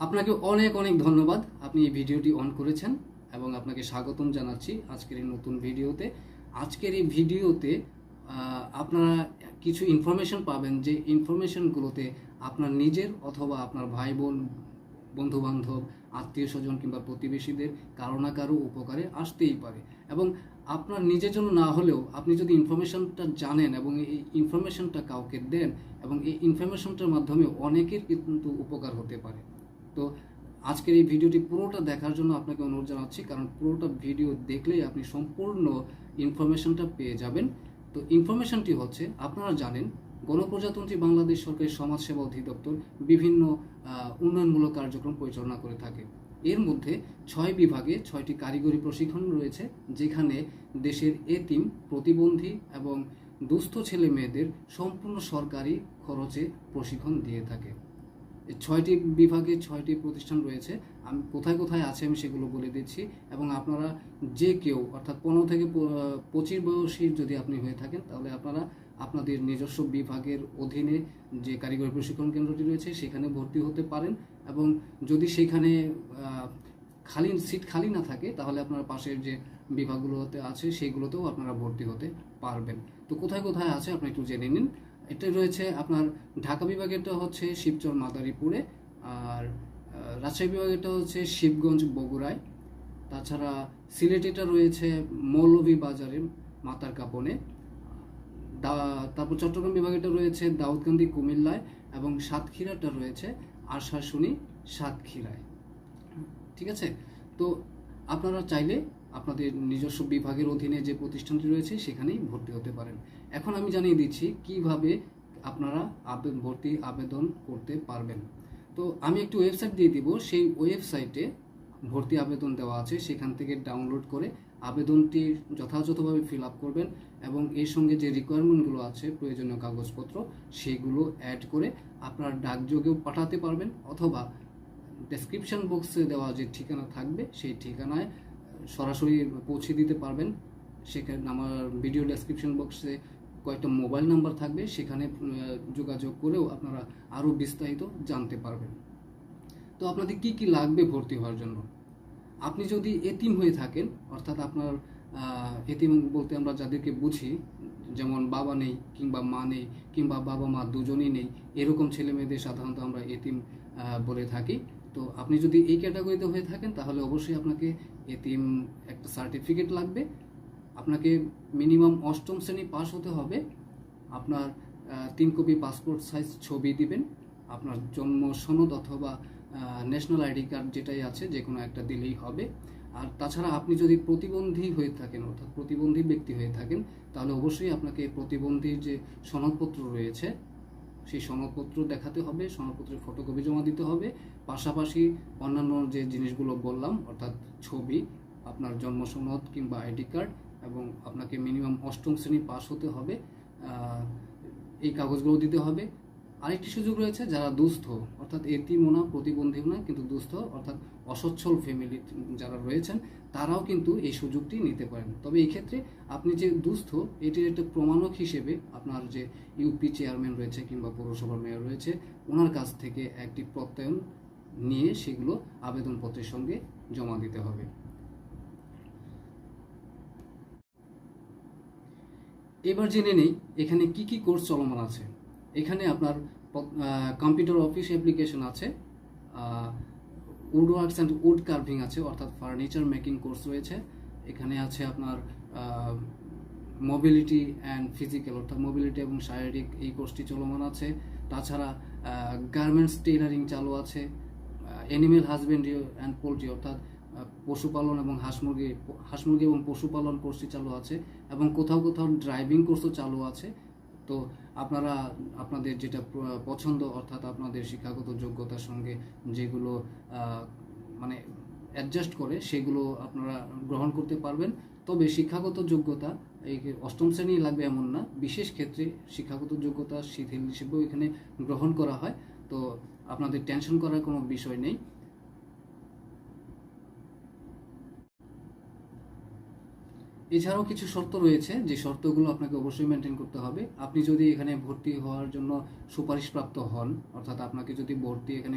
আপনাকে অনেক অনেক ধন্যবাদ আপনি এই ভিডিওটি অন করেছেন এবং আপনাকে স্বাগতম জানাচ্ছি আজকের এই নতুন ভিডিওতে। আজকের এই ভিডিওতে আপনারা কিছু ইনফরমেশন পাবেন যে ইনফরমেশনগুলোতে আপনার নিজের অথবা আপনার ভাই বোন বন্ধু বান্ধব আত্মীয় স্বজন কিংবা প্রতিবেশীদের কারও না কারও উপকারে আসতেই পারে। এবং আপনার নিজের জন্য না হলেও আপনি যদি ইনফরমেশনটা জানেন এবং এই ইনফরমেশনটা কাউকে দেন এবং এই ইনফরমেশনটার মাধ্যমে অনেকের কিন্তু উপকার হতে পারে। তো আজকের এই ভিডিওটি পুরোটা দেখার জন্য আপনাকে অনুরোধ জানাচ্ছি, কারণ পুরোটা ভিডিও দেখলেই আপনি সম্পূর্ণ ইনফরমেশনটা পেয়ে যাবেন। তো ইনফরমেশনটি হচ্ছে, আপনারা জানেন, গণপ্রজাতন্ত্রী বাংলাদেশ সরকারি সমাজসেবা অধিদপ্তর বিভিন্ন উন্নয়নমূলক কার্যক্রম পরিচালনা করে থাকে। এর মধ্যে ছয় বিভাগে ছয়টি কারিগরি প্রশিক্ষণ রয়েছে, যেখানে দেশের এতিম, প্রতিবন্ধী এবং দুস্থ ছেলে মেয়েদের সম্পূর্ণ সরকারি খরচে প্রশিক্ষণ দিয়ে থাকে। ছয়টি বিভাগে ছয়টি প্রতিষ্ঠান রয়েছে। আমি, কোথায় কোথায় আছে আমি সেগুলো বলে দিচ্ছি এবং আপনারা যে কেউ, অর্থাৎ পনেরো থেকে পঁচিশ বয়সী যদি আপনি হয়ে থাকেন, তাহলে আপনারা আপনাদের নিজস্ব বিভাগের অধীনে যে কারিগরি প্রশিক্ষণ কেন্দ্রটি রয়েছে, সেখানে ভর্তি হতে পারেন এবং যদি সেখানে খালি, সিট খালি না থাকে, তাহলে আপনার পাশের যে বিভাগগুলোতে আছে সেইগুলোতেও আপনারা ভর্তি হতে পারবেন। তো কোথায় কোথায় আছে, আপনি একটু জেনে নিন। এটা রয়েছে আপনার ঢাকা বিভাগেরটা হচ্ছে শিবচর মাদারীপুরে আর রাজশাহী বিভাগেরটা হচ্ছে শিবগঞ্জ বগুড়ায়। তাছাড়া সিলেটেটা রয়েছে মৌলভী বাজারে মাতার কাপনে। তারপর চট্টগ্রাম বিভাগেরটা রয়েছে দাউদকান্দি কুমিল্লায় এবং সাতক্ষীরাটা রয়েছে আশাশুনি সাতক্ষীরায়। ঠিক আছে? তো আপনারা চাইলে আপনাদের নিজস্ব বিভাগের অধীনে যে প্রতিষ্ঠানটি রয়েছে, সেখানেই ভর্তি হতে পারেন। এখন আমি জানিয়ে দিচ্ছি কীভাবে আপনারা আবেদন ভর্তি আবেদন করতে পারবেন। তো আমি একটি ওয়েবসাইট দিয়ে দিব, সেই ওয়েবসাইটে ভর্তি আবেদন দেওয়া আছে। সেখান থেকে ডাউনলোড করে আবেদনটি যথাযথভাবে ফিল আপ করবেন এবং এর সঙ্গে যে রিকোয়ারমেন্টগুলো আছে, প্রয়োজনীয় কাগজপত্র, সেগুলো অ্যাড করে আপনার ডাকযোগেও পাঠাতে পারবেন অথবা ডেসক্রিপশন বক্সে দেওয়া যে ঠিকানা থাকবে, সেই ঠিকানায় সরাসরি পৌঁছে দিতে পারবেন। সেখানে আমার ভিডিও ডেসক্রিপশন বক্সে কয়েকটা মোবাইল নাম্বার থাকবে। সেখানে যোগাযোগ করেও আপনারা আরও বিস্তারিত জানতে পারবেন। তো আপনাদের কি কি লাগবে ভর্তি হওয়ার জন্য? আপনি যদি এতিম হয়ে থাকেন, অর্থাৎ আপনার এতিম বলতে আমরা যাদেরকে বুঝি, যেমন বাবা নেই কিংবা মা নেই কিংবা বাবা মা দুজনেই নেই, এরকম ছেলে মেয়েদের সাধারণত আমরা এতিম বলে থাকি। তো আপনি যদি এই ক্যাটাগরিতে হয়ে থাকেন, তাহলে অবশ্যই আপনাকে এতিম একটা সার্টিফিকেট লাগবে। আপনাকে মিনিমাম অষ্টম শ্রেণি পাস হতে হবে। আপনার তিন কপি পাসপোর্ট সাইজ ছবি দিবেন। আপনার জন্ম সনদ অথবা ন্যাশনাল আইডি কার্ড যেটাই আছে যে কোনো একটা দিলেই হবে। আর তাছাড়া আপনি যদি প্রতিবন্ধী হয়ে থাকেন, অর্থাৎ প্রতিবন্ধী ব্যক্তি হয়ে থাকেন, তাহলে অবশ্যই আপনাকে প্রতিবন্ধীর যে সনদপত্র রয়েছে সেই সনদপত্র দেখাতে হবে সনদপত্রের ফটোকপি জমা দিতে হবে। পাশাপাশি অন্যান্য যে জিনিসগুলো বললাম, অর্থাৎ ছবি, আপনার জন্ম সনদ কিংবা আইডি কার্ড এবং আপনাকে মিনিমাম অষ্টম শ্রেণি পাস হতে হবে। এই কাগজগুলো দিতে হবে। আরেকটি সুযোগ রয়েছে, যারা দুস্থ, অর্থাৎ এতিমও না প্রতিবন্ধীও না, কিন্তু দুস্থ, অর্থাৎ অসচ্ছল ফ্যামিলি যারা রয়েছেন, তারাও কিন্তু এই সুযোগটি নিতে পারেন। তবে এই ক্ষেত্রে আপনি যে দুস্থ, এটির একটা প্রমাণক হিসেবে আপনার যে ইউপি চেয়ারম্যান রয়েছে কিংবা পৌরসভার মেয়র রয়েছে, ওনার কাছ থেকে একটি প্রত্যয়ন নিয়ে সেগুলো আবেদনপত্রের সঙ্গে জমা দিতে হবে। এবার জেনে নেই, এখানে কি কি কোর্স চলমান আছে। এখানে আপনার কম্পিউটার অফিস অ্যাপ্লিকেশন আছে wood works and wood carving আছে, অর্থাৎ ফার্নিচার মেকিং কোর্স রয়েছে। এখানে আছে আপনার মোবিলিটি অ্যান্ড ফিজিক্যাল অর্থাৎ মোবিলিটি এবং শারীরিক এই কোর্সটি চলমান আছে। তাছাড়া গার্মেন্টস টেলারিং চালু আছে অ্যানিমেল হাজবেন্ডারি অ্যান্ড পোলট্রি অর্থাৎ পশুপালন এবং হাঁস মুরগি হাঁস মুরগি এবং পশুপালন কোর্সটি চালু আছে। এবং কোথাও কোথাও ড্রাইভিং কোর্সও চালু আছে। তো আপনারা, আপনাদের যেটা পছন্দ অর্থাৎ আপনাদের শিক্ষাগত যোগ্যতার সঙ্গে যেগুলো মানে অ্যাডজাস্ট করে সেগুলো আপনারা গ্রহণ করতে পারবেন। তবে শিক্ষাগত যোগ্যতা এই অষ্টম শ্রেণি লাগবে এমন না, বিশেষ ক্ষেত্রে শিক্ষাগত যোগ্যতা শিথিল হিসেবেও এখানে গ্রহণ করা হয়। তো আপনাদের টেনশন করার কোনো বিষয় নেই। এছাড়াও কিছু শর্ত রয়েছে, যে শর্তগুলো আপনাকে অবশ্যই মেনটেন করতে হবে। আপনি যদি এখানে ভর্তি হওয়ার জন্য সুপারিশপ্রাপ্ত হন, অর্থাৎ আপনাকে যদি ভর্তি এখানে